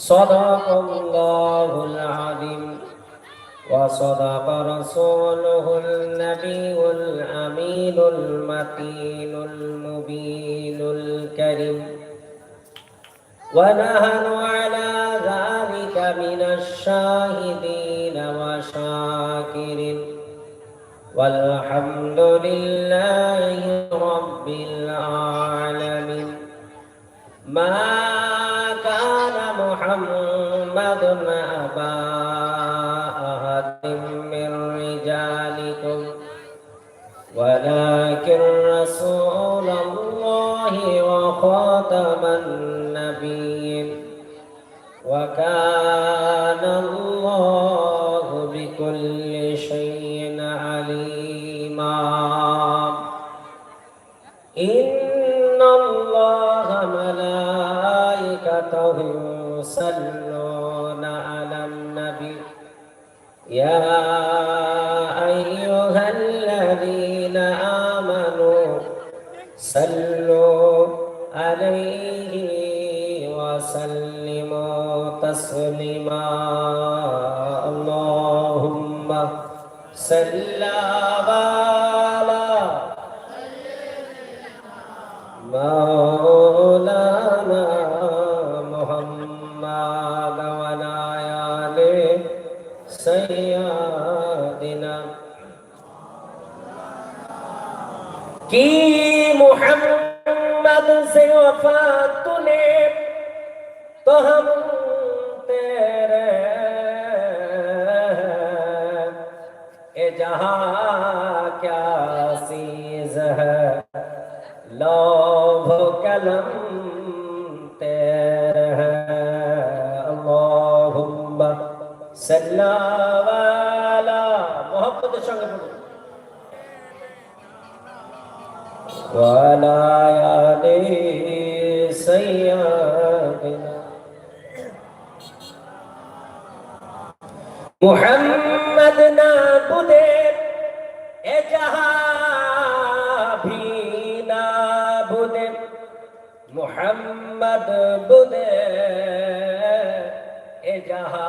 صدق الله العظيم وصدق رسوله النبي الأمين المتين المبين الكريم ونحن على ذلك من الشاهدين وشاكرين والحمد لله رب العالمين ما محمد أبا أحد من رجالكم. ولكن رسول الله وخاتم النبيين. وكان عليه وسلموا تسليما اللهم صل على مولانا محمد وعلى آل سيدنا की हम तेरे ए जहां क्या चीज है लोभ कलम तेरे है अल्लाहुम्मा सल्लल्लाहु मोहब्बत संगे पढ़ो वाला यादे सैया মোহাম্মদ না বুদে এ যাহা না বুদের মোহাম্মদ বুদে এ যাহা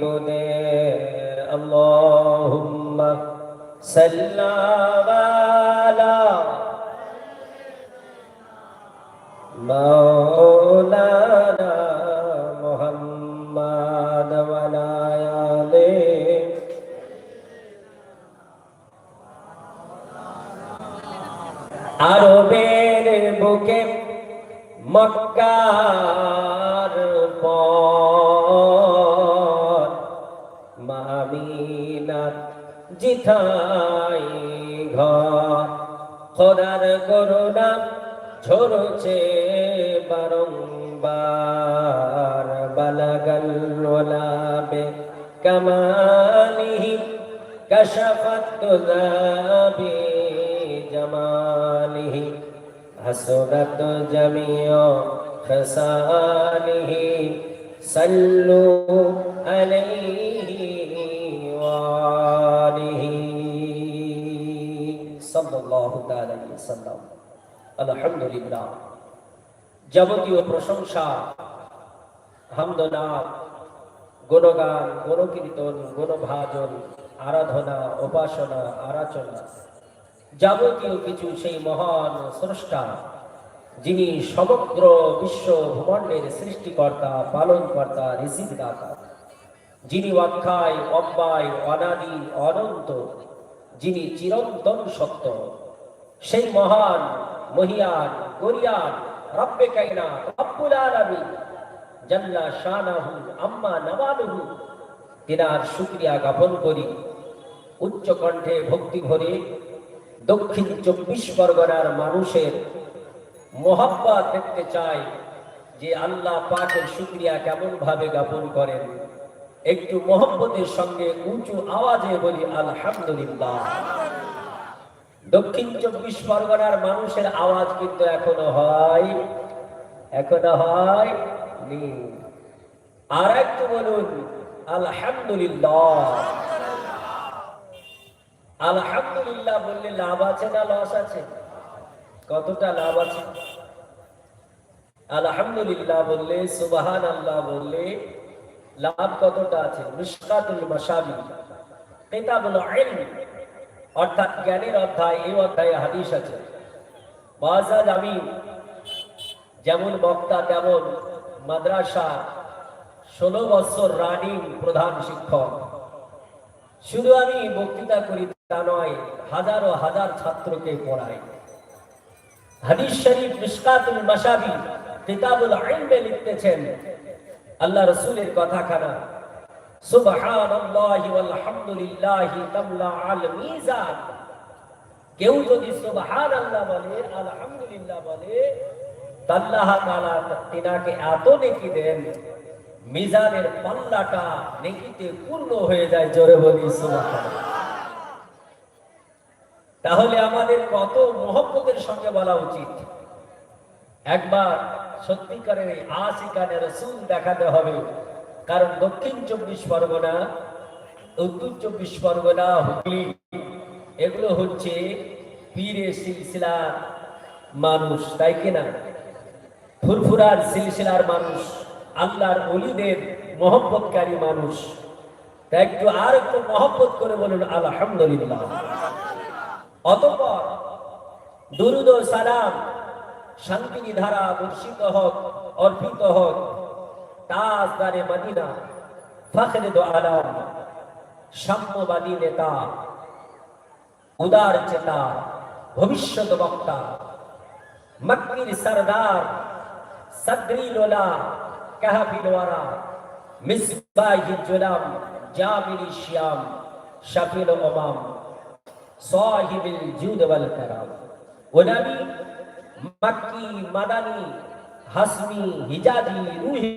বুদের সাল্লাল্লাহু আরবের বুকে মক্কার পর মামিনার জিথাই ঘর। খোদার করুণা ঝরছে বারংবার। বালাগাল ওলাবে কামালিহি কশফত দাবি جماله حسنت جميع خصاله صلوا عليه وآله صلى الله تعالى عليه وسلم الحمد لله যাবতীয় প্রশংসা হামদনাথ গুণগান গুণকীর্তন গুণভাজন আরাধনা উপাসনা আরাচনা যাবতীয় কিছু সেই মহান স্রষ্টা, যিনি সমগ্র বিশ্ব ভূখণ্ডের সৃষ্টিকর্তা, পালনকর্তা ঋষিদাতা যিনি অক্ষায় অব্যয়, অনাদি, অনন্ত, যিনি চিরন্তন সত্য। সেই মহান, মহিয়ান, গরিয়ান, রব্বে কাইনা রব্বুল আলামিন, জাল্লা শানাহু, আম্মা নওয়ালুহু তিনার শুক্রিয়া জ্ঞাপন করি। উচ্চ কণ্ঠে ভক্তি ভরে দক্ষিণ চব্বিশ পরগনার মানুষের মোহাব্বত দেখতে চাই যে আল্লাহ পাকের শুক্রিয়া কেমন ভাবে জ্ঞাপন করেন। একটু মোহাম্মতের সঙ্গে উঁচু আওয়াজে বলি, আলহামদুলিল্লাহ। দক্ষিণ চব্বিশ পরগনার মানুষের আওয়াজ কিন্তু এখনও হয় এখনও হয় আর একটু বলুন, আলহামদুলিল্লাহ। আলহামদুলিল্লাহ বললে লাভ আছে না লস আছে? কতটা লাভ আছে? আলহামদুলিল্লাহ বললে সুবাহান আল্লাহ বললে লাভ কতটা আছে? মাসাবি অর্থাৎ জ্ঞানের অধ্যায়, এই অধ্যায়ে হাদিস আছে। বাজাজ আমি যেমন বক্তা, তেমন মাদ্রাসা, ষোলো বছর রানিং প্রধান শিক্ষক। শুধু আমি বক্তৃতা করি তা নয়, হাজারো হাজার ছাত্রকে পড়াই হাদিস শরীফ মিশকাতুল মাসাবি কিতাবুল ইলমে লিখতেছেন। আল্লাহ রাসূলের কথা খানা সুবহানাল্লাহি ওয়াল হামদুলিল্লাহি তামলা আল মিজান। কেউ যদি সুবহানাল্লাহ বলে, আলহামদুলিল্লাহ বলে আল্লাহ তাআলা তিনাকে এত নেকি দেন, মিজানের পাল্লাটা নেকিতে পূর্ণ হয়ে যায়, জোরে বলি সুবহানাল্লাহ। তাহলে আমাদের কত মহব্বতের সঙ্গে বলা উচিত? একবার সত্যিকারের এই আশিকানের রসুল দেখাতে হবে। কারণ দক্ষিণ চব্বিশ পরগনা, উত্তর চব্বিশ পরগনা, হুগলি, এগুলো হচ্ছে পীরে সিলসিলার মানুষ, তাই কিনা ফুরফুরার সিলসিলার মানুষ, আল্লাহর অলিদের মহব্বতকারী মানুষ। তাই একটু আর একটু মহব্বত করে বলুন, আলহামদুলিল্লাহ। অতঃপর দুরুদ সালাম শান্তি ধারা বর্ষিত হোক, অর্পিত হোক তাজদারে মদিনা, ফখরে দো আলম, সাম্যবাদী নেতা, উদার চেতা, ভবিষ্যৎ বক্তা, মক্কির সরদার, সদরি লোলা কাহাবিলওয়ারা মিসবাহি জুলাম জামিলি শ্যাম, শফিল ওমাম। সাহিবিল জুদ ওয়াল কারাম ও নবী মক্কি মাদানী হাসমি হিজাজি রুহি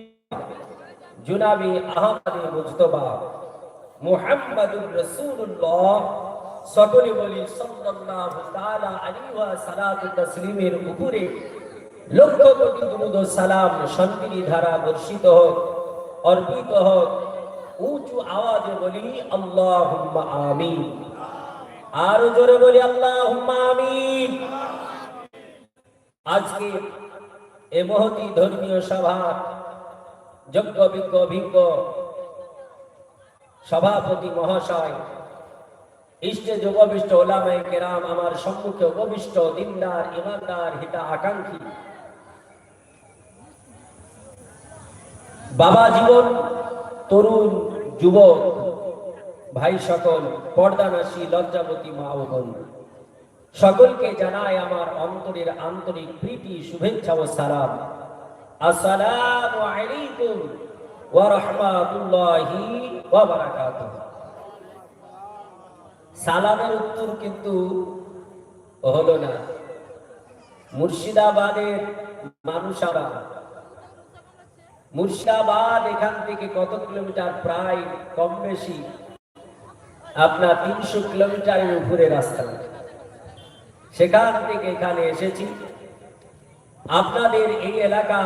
জুনাবি আহমদ মুজতবা মুহাম্মাদুর রাসূলুল্লাহ সকলে বলি সাল্লাল্লাহু তাআলা আলাইহি ওয়া সালাতু তাসলিমের উপরে লক্ষ কোটি দুরুদ ও সালাম শান্তির ধারা বর্ষিত হোক, অর্পিত হোক, উঁচু আওয়াজে বলি আল্লাহুম্মা আমিন। আরও জোরে বলি আল্লাহ আমিন। আজকে এ মহতি ধর্মীয় সভা, যজ্ঞ, বিজ্ঞ অভিজ্ঞ সভাপতি, মহাশয়, ইষ্টে, যোগবিষ্ট ওলামাই কেরাম, আমার সম্মুখে উপবিষ্ট দিনদার, ইমানদার, হিতা আকাঙ্ক্ষী। বাবা জীবন, তরুণ, যুবক ভাই সকল পর্দানাসী লজ্জাবতী মা ও বোন। সকলকে জানাই আমার অন্তরের আন্তরিক প্রীতি, শুভেচ্ছা ও সালাম। আসসালামু আলাইকুম ওয়া রাহমাতুল্লাহি ওয়া বারাকাতুহু। সালামের উত্তর কিন্তু হলো না। মুর্শিদাবাদের মানুষরা, মুর্শিদাবাদ এখান থেকে কত কিলোমিটার? প্রায় কম বেশি। আপনার তিনশো কিলোমিটারের উপরে রাস্তা সেখান থেকে এখানে এসেছি। আপনাদের এই এলাকা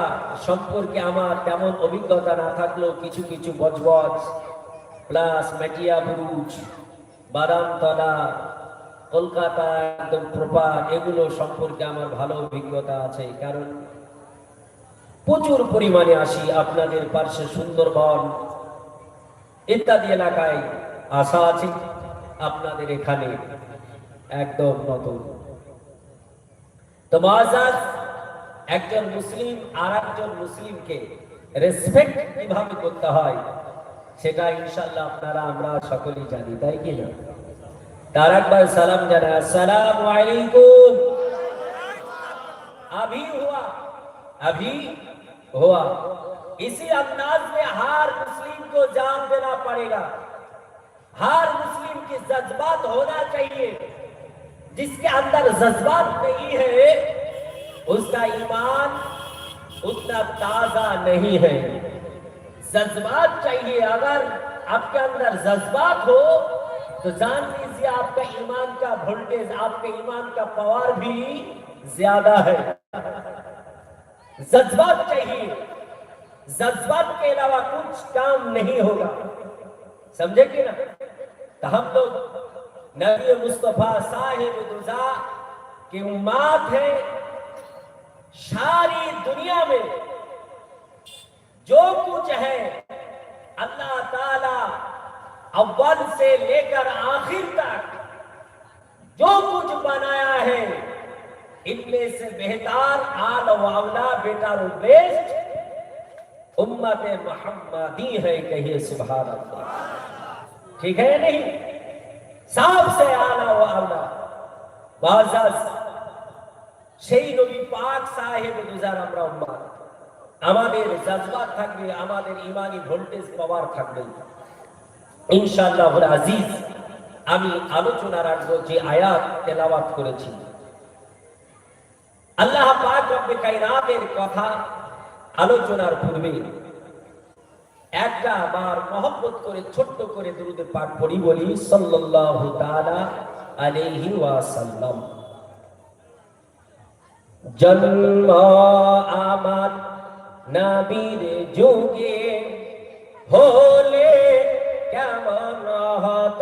সম্পর্কে আমার তেমন অভিজ্ঞতা না থাকলেও কিছু কিছু বজবজ, প্লাস মেটিয়া বুরুজ বাদামতলা কলকাতা একদম প্রপার এগুলো সম্পর্কে আমার ভালো অভিজ্ঞতা আছে, কারণ প্রচুর পরিমাণে আসি আপনাদের পার্শ্বে সুন্দরবন ইত্যাদি এলাকায়। আশা আছে আপনাদের এখানে একদম নতুন তো মহাজাজ একজন মুসলিম আর একজন মুসলিমকে রেসপেক্ট কিভাবে করতে হয় সেটা ইনশাল্লাহ আপনারা আমরা সকলেই জানি তাই কি না তার একবার সালাম জানায় আসসালাম আলাইকুম अभी हुआ अभी हुआ इसी अंदाज में हर मुस्लिम को जान देना पड़ेगा हर मुस्लिम की जज्बात होना चाहिए। जिसके अंदर जज्बात नहीं है, उसका ईमान उतना ताज़ा नहीं है। जज्बात चाहिए। अगर आपके अंदर जज्बात हो तो जान लीजिए आपका ईमान का वोल्टेज आपके ईमान का पावर भी ज़्यादा है। जज्बात चाहिए। जज्बात के अलावा कुछ काम नहीं होगा। समझे कि ना तो हम लोग नबी मुस्तफ़ा साहिब दुजा की उम्माद है सारी दुनिया में। जो कुछ है, अल्लाह ताला अव्वल से लेकर आखिर तक जो कुछ बनाया है, इनमें से बेहतर आल वावला बेटर बेस्ट उम्मत मोहम्मदी है, कहिए सुभान अल्लाह। ठीक है या नहीं सबसे आला व आला বাজাজ সেই নবী পাক সাহেব দুজার আমরা উম্মাদ আমাদের জাজবাত থাকবে আমাদের ইমানি ভোল্টেজ পাওয়ার থাকবে ইনশাআল্লাহ আজিজ আমি আলোচনা রাখবো যে আয়াত তেলাওয়াত করেছি আল্লাহ পাক রব্বে কায়নাতের কথা আলোচনার পূর্বে একটা বার মহব্বত করে, ছোট্ট করে দুরুদে পাঠ পড়ি বলি, সাল্লাল্লাহু তাআলা আলাইহি ওয়াসাল্লাম। জন্ম আমার যুগে হলে কেমন হত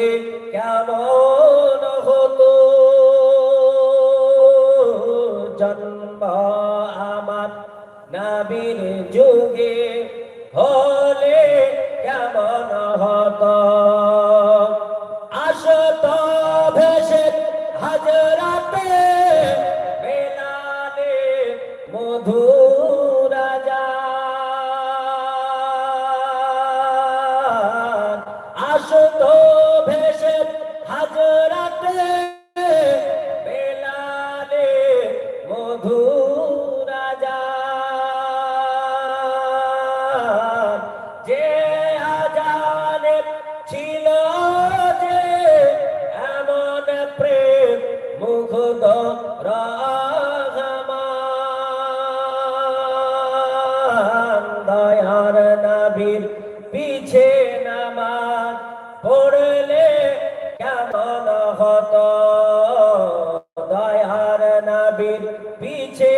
যুগে হলে কেমন হতো? আসত ভেসে হাজরাতে বেলালে মধুরাজা আসত নবীর পিছে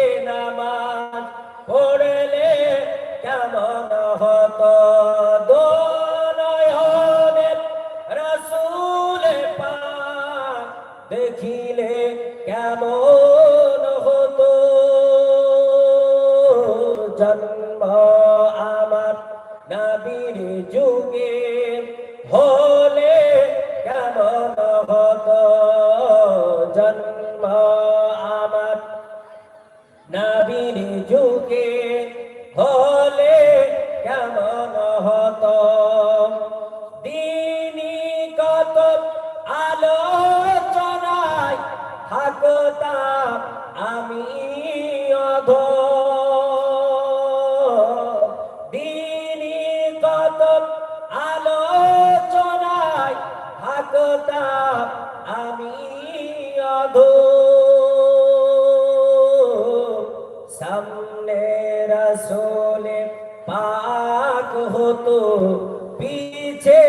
পিছে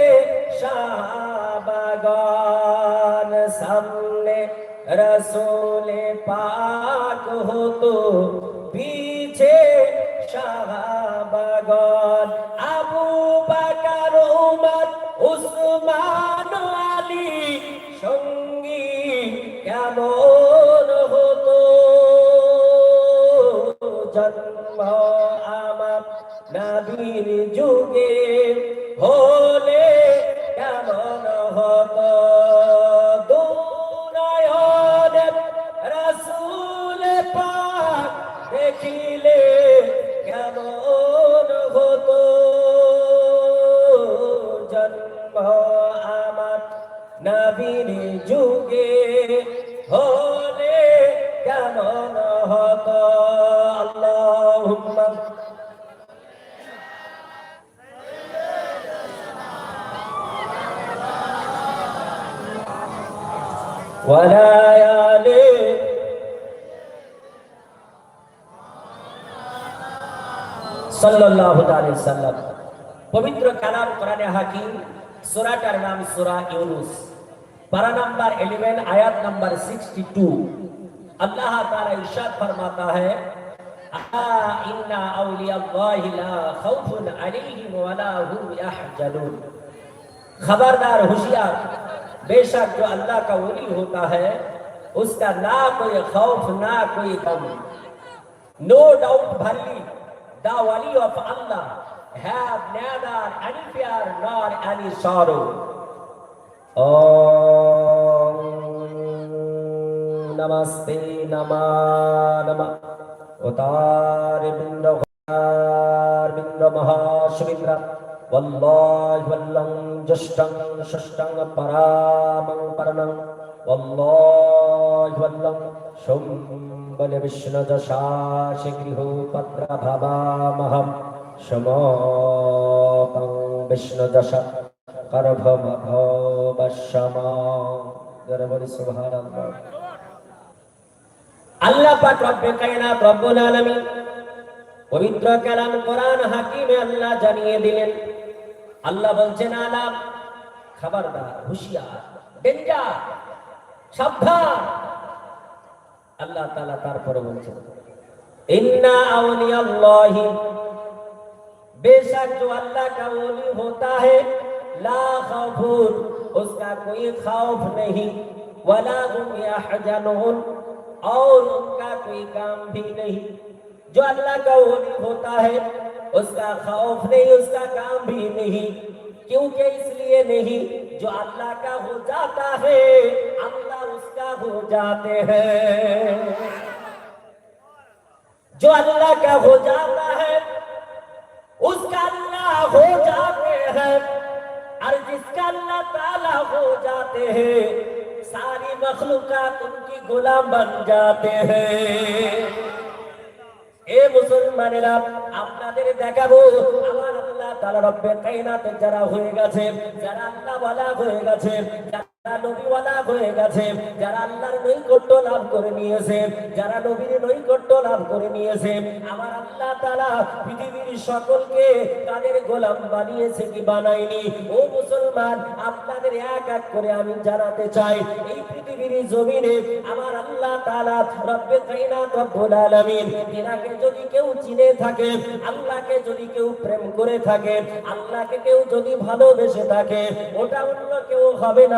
শাহবাগান সামনে রসোলে পাক হতো, পিছে শাহবাগান আবু বাকার, উমর, উসমান, আলী সঙ্গী কেমন হতো? জন্ম আমার নবীর যুগে সাল্লাল্লাহু আলাইহি সাল্লাম পবিত্র কালাম কোরআনে হাকিম সূরাটার নাম সূরা ইউনুস পারা নাম্বার 11 আয়াত নাম্বার 62 अल्लाह ताला इरशाद फरमाता है आ इन्ना औलिया अल्लाहि ला खौफुन अलैहिम वला हुम यहजनून खबरदार होशियार बेशक जो अल्लाह का वली होता है उसका ना कोई खौफ ना कोई गम नो डाउट भरली Shashtang Paramang Paranang Wallahi Wallam Shumbale পবিত্র কালাম কোরআন হাকিমে আল্লাহ জানিয়ে দিলেন আল্লাহ বলছেন আলাম খবরদার হুঁশিয়ার ডেঞ্জার সাবধান अल्लाह ताला তারপরে বলছেন इन्ना औलियाल्लाहि बेशक जो अल्लाह का वली होता है ला खौफुन उसका कोई खौफ नहीं वला हुम यहजनून और उनका कोई काम भी नहीं जो अल्लाह का वली होता है उसका खौफ नहीं उसका काम भी नहीं क्योंकि इसलिए नहीं जो अल्लाह का हो जाता है अल्लाह उसका हो जाते हैं जो अल्लाह का हो जाता है उसका अल्लाह हो जाते हैं और जिसका अल्लाह ताला हो जाते हैं सारी मखलूकात उनकी गुलाम बन जाते हैं এ মুসলমানেরা আপনাদের দেখাবো আমার আল্লাহ তাআলা রব্বে কায়নাতে যারা হয়ে গেছে যারা আল্লাহ ওয়ালা হয়ে গেছে গেছে, যারা নবীর নৈকট্য লাভ করে নিয়েছে, আমার আল্লাহ তাআলা পৃথিবীর সকলকে তাদের গোলাম বানিয়েছে কি বানায়নি? ও মুসলমান, আপনাদের এক এক করে আমি জানাতে চাই, এই পৃথিবীর জমিনে আমার যদি কেউ চিনে যদি কেউ প্রেম করে থাকে, আল্লাহকে কেউ যদি ভালোবেসে থাকে, ওটা অন্য কেউ হবে না।